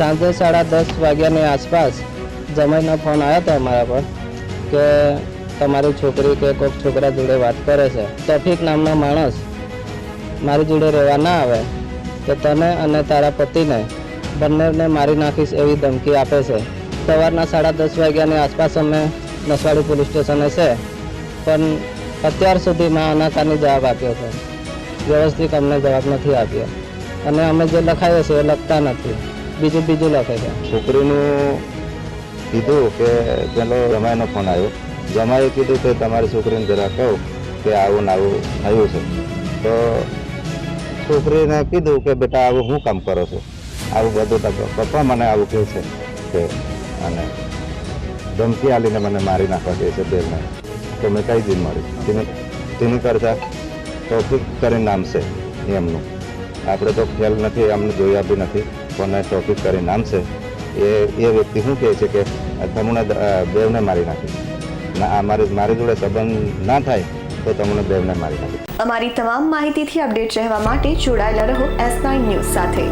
સાંજે સાડા દસ વાગ્યાની આસપાસ જમાઈનો ફોન આવ્યો હતો અમારા પર કે તમારી છોકરી કે કોઈક છોકરા જોડે વાત કરે છે. તફીક નામનો માણસ મારી જોડે રહેવા ના આવે કે તને અને તારા પતિને બંનેને મારી નાખીશ એવી ધમકી આપે છે. સવારના સાડા દસ વાગ્યાની આસપાસ અમે નસવાડી પોલીસ સ્ટેશને છે. પણ અત્યાર સુધીમાં અનાકારની જવાબ આપ્યો છે. વ્યવસ્થિત અમને જવાબ નથી આપ્યો. અને અમે જે લખાઈએ છીએ એ લખતા નથી. બીજું બીજું લખે છે. છોકરીનું કીધું કે પેલો જમાઈનો ફોન આવ્યો. જમાઈએ કીધું કે તમારી છોકરીને જરા કહો કે આવું ને આવું થયું છે. તો છોકરીને કીધું કે બેટા આવું હું કામ કરો છો? આવું બધું પપ્પા મને આવું કહે છે કે અને ધમકી આલીને મને મારી નાખવા કહે છે બેનને. તો મેં કઈ દિન મારી? તેની તેની કરતાં. ટોપિક કરીને નામ છે એમનું આપણે તો ખ્યાલ નથી, અમને જોયા બી નથી પણ ટોપિક કરી નામ છે. એ એ વ્યક્તિ શું કહે છે કે તમને બેવને મારી નાખી. ના, આ મારી મારી જોડે સંબંધ ના થાય, તો તમને બેવને મારી નાખી. અમારી તમામ માહિતીથી અપડેટ રહેવા માટે જોડાયેલા રહો એસ નાઇન ન્યૂઝ સાથે.